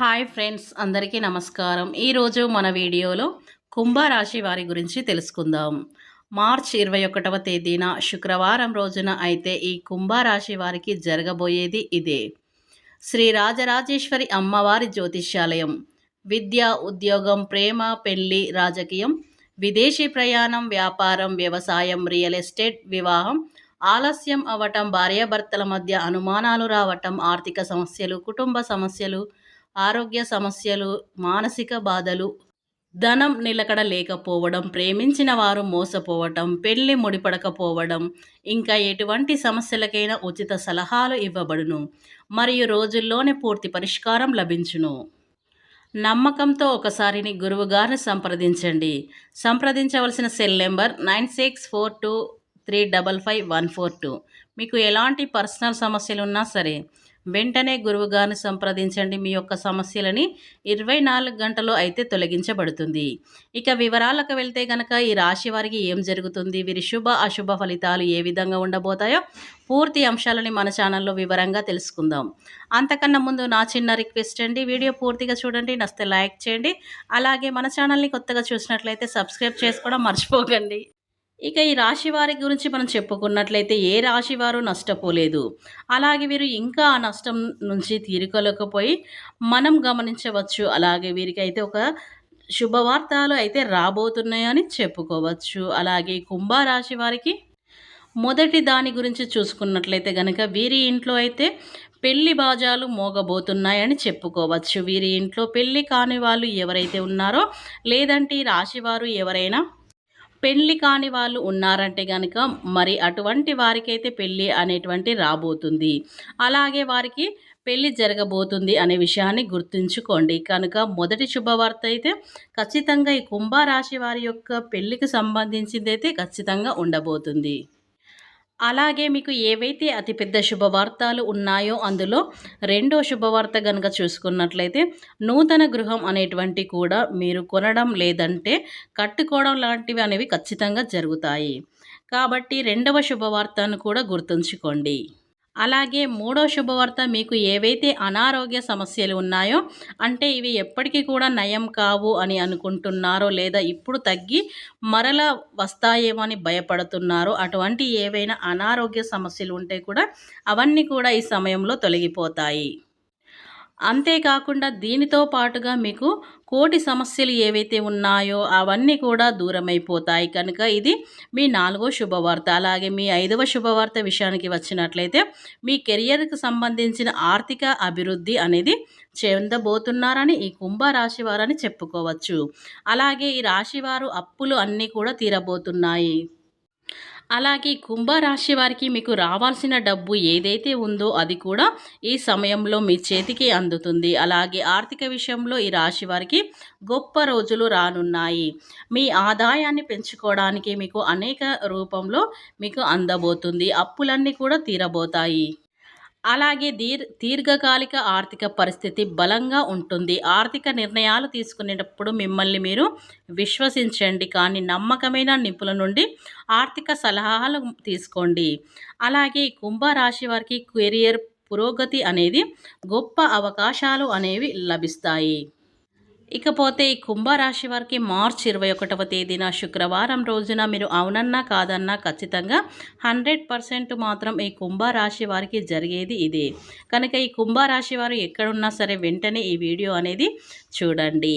Hi friends అందరికీ నమస్కారం. ఈరోజు మన వీడియోలో కుంభరాశి వారి గురించి తెలుసుకుందాం. మార్చ్ ఇరవై ఒకటవ తేదీన శుక్రవారం రోజున అయితే ఈ కుంభరాశి వారికి జరగబోయేది ఇదే. శ్రీ రాజరాజేశ్వరి అమ్మవారి జ్యోతిష్యాలయం. విద్య ఉద్యోగం ప్రేమ పెళ్ళి రాజకీయం విదేశీ ప్రయాణం వ్యాపారం వ్యవసాయం రియల్ ఎస్టేట్ వివాహం ఆలస్యం అవ్వటం భార్యాభర్తల మధ్య అనుమానాలు రావటం ఆర్థిక సమస్యలు కుటుంబ సమస్యలు ఆరోగ్య సమస్యలు మానసిక బాధలు ధనం నిలకడ లేకపోవడం ప్రేమించిన వారు మోసపోవటం పెళ్ళి ముడిపడకపోవడం ఇంకా ఎటువంటి సమస్యలకైనా ఉచిత సలహాలు ఇవ్వబడును మరియు రోజుల్లోనే పూర్తి పరిష్కారం లభించును. నమ్మకంతో ఒకసారిని గురువుగారిని సంప్రదించండి. సంప్రదించవలసిన cell number nine six four two three double five one four two. మీకు ఎలాంటి పర్సనల్ సమస్యలు ఉన్నా సరే వెంటనే గురువుగారిని సంప్రదించండి. మీ యొక్క సమస్యలని ఇరవై నాలుగు గంటలో అయితే తొలగించబడుతుంది. ఇక వివరాలకు వెళ్తే కనుక ఈ రాశి వారికి ఏం జరుగుతుంది? వీరి శుభ అశుభ ఫలితాలు ఏ విధంగా ఉండబోతాయో పూర్తి అంశాలని మన ఛానల్లో వివరంగా తెలుసుకుందాం. అంతకన్నా ముందు నా చిన్న రిక్వెస్ట్ అండి. వీడియో పూర్తిగా చూడండి. నస్తే లైక్ చేయండి. అలాగే మన ఛానల్ని కొత్తగా చూసినట్లయితే సబ్స్క్రైబ్ చేసుకోవడం మర్చిపోకండి. ఇక ఈ రాశి వారి గురించి మనం చెప్పుకున్నట్లయితే ఏ రాశి వారు నష్టపోలేదు. అలాగే వీరు ఇంకా ఆ నష్టం నుంచి తీరుకోలేకపోయి మనం గమనించవచ్చు. అలాగే వీరికి అయితే ఒక శుభవార్తలు అయితే రాబోతున్నాయని చెప్పుకోవచ్చు. అలాగే కుంభరాశి వారికి మొదటి దాని గురించి చూసుకున్నట్లయితే కనుక వీరి ఇంట్లో అయితే పెళ్ళి బాజాలు మోగబోతున్నాయని చెప్పుకోవచ్చు. వీరి ఇంట్లో పెళ్ళి కాని వాళ్ళు ఎవరైతే ఉన్నారో లేదంటే రాశివారు ఎవరైనా పెళ్ళి కాని వాళ్ళు ఉన్నారంటే కనుక మరి అటువంటి వారికైతే పెళ్ళి అనేటువంటి రాబోతుంది. అలాగే వారికి పెళ్ళి జరగబోతుంది అనే విషయాన్ని గుర్తుంచుకోండి. కనుక మొదటి శుభవార్త అయితే ఖచ్చితంగా ఈ కుంభరాశి వారి యొక్క పెళ్ళికి సంబంధించింది అయితే ఖచ్చితంగా ఉండబోతుంది. అలాగే మీకు ఏవైతే అతిపెద్ద శుభవార్తలు ఉన్నాయో అందులో రెండో శుభవార్త కనుక చూసుకున్నట్లయితే నూతన గృహం అనేటువంటి కూడా మీరు కొనడం లేదంటే కట్టుకోవడం లాంటివి అనేవి ఖచ్చితంగా జరుగుతాయి. కాబట్టి రెండవ శుభవార్తను కూడా గుర్తుంచుకోండి. అలాగే మూడో శుభవార్త మీకు ఏవైతే అనారోగ్య సమస్యలు ఉన్నాయో అంటే ఇవి ఎప్పటికీ కూడా నయం కావు అని అనుకుంటున్నారో లేదా ఇప్పుడు తగ్గి మరల వస్తాయేమో అని భయపడుతున్నారో అటువంటి ఏవైనా అనారోగ్య సమస్యలు ఉంటే కూడా అవన్నీ కూడా ఈ సమయంలో తొలగిపోతాయి. అంతేకాకుండా దీనితో పాటుగా మీకు కోటి సమస్యలు ఏవైతే ఉన్నాయో అవన్నీ కూడా దూరమైపోతాయి. కనుక ఇది మీ నాలుగో శుభవార్త. అలాగే మీ ఐదవ శుభవార్త విషయానికి వచ్చినట్లయితే మీ కెరియర్కి సంబంధించిన ఆర్థిక అభివృద్ధి అనేది చెందబోతున్నారని ఈ కుంభరాశి వారని చెప్పుకోవచ్చు. అలాగే ఈ రాశివారు అప్పులు అన్నీ కూడా తీరబోతున్నాయి. అలాగే కుంభరాశి వారికి మీకు రావాల్సిన డబ్బు ఏదైతే ఉందో అది కూడా ఈ సమయంలో మీ చేతికి అందుతుంది. అలాగే ఆర్థిక విషయంలో ఈ రాశి వారికి గొప్ప రోజులు రానున్నాయి. మీ ఆదాయాన్ని పెంచుకోవడానికి మీకు అనేక రూపంలో మీకు అందబోతుంది. అప్పులన్నీ కూడా తీరబోతాయి. అలాగే దీర్ దీర్ఘకాలిక ఆర్థిక పరిస్థితి బలంగా ఉంటుంది. ఆర్థిక నిర్ణయాలు తీసుకునేటప్పుడు మిమ్మల్ని మీరు విశ్వసించండి. కానీ నమ్మకమైన నిపుణుల నుండి ఆర్థిక సలహాలు తీసుకోండి. అలాగే కుంభరాశి వారికి కెరియర్ పురోగతి అనేది గొప్ప అవకాశాలు అనేవి లభిస్తాయి. ఇకపోతే ఈ కుంభరాశి వారికి మార్చ్ ఇరవై ఒకటవ తేదీన శుక్రవారం రోజున మీరు అవునన్నా కాదన్నా ఖచ్చితంగా హండ్రెడ్ పర్సెంట్ మాత్రం ఈ కుంభరాశి వారికి జరిగేది ఇదే. కనుక ఈ కుంభరాశి వారు ఎక్కడున్నా సరే వెంటనే ఈ వీడియో అనేది చూడండి.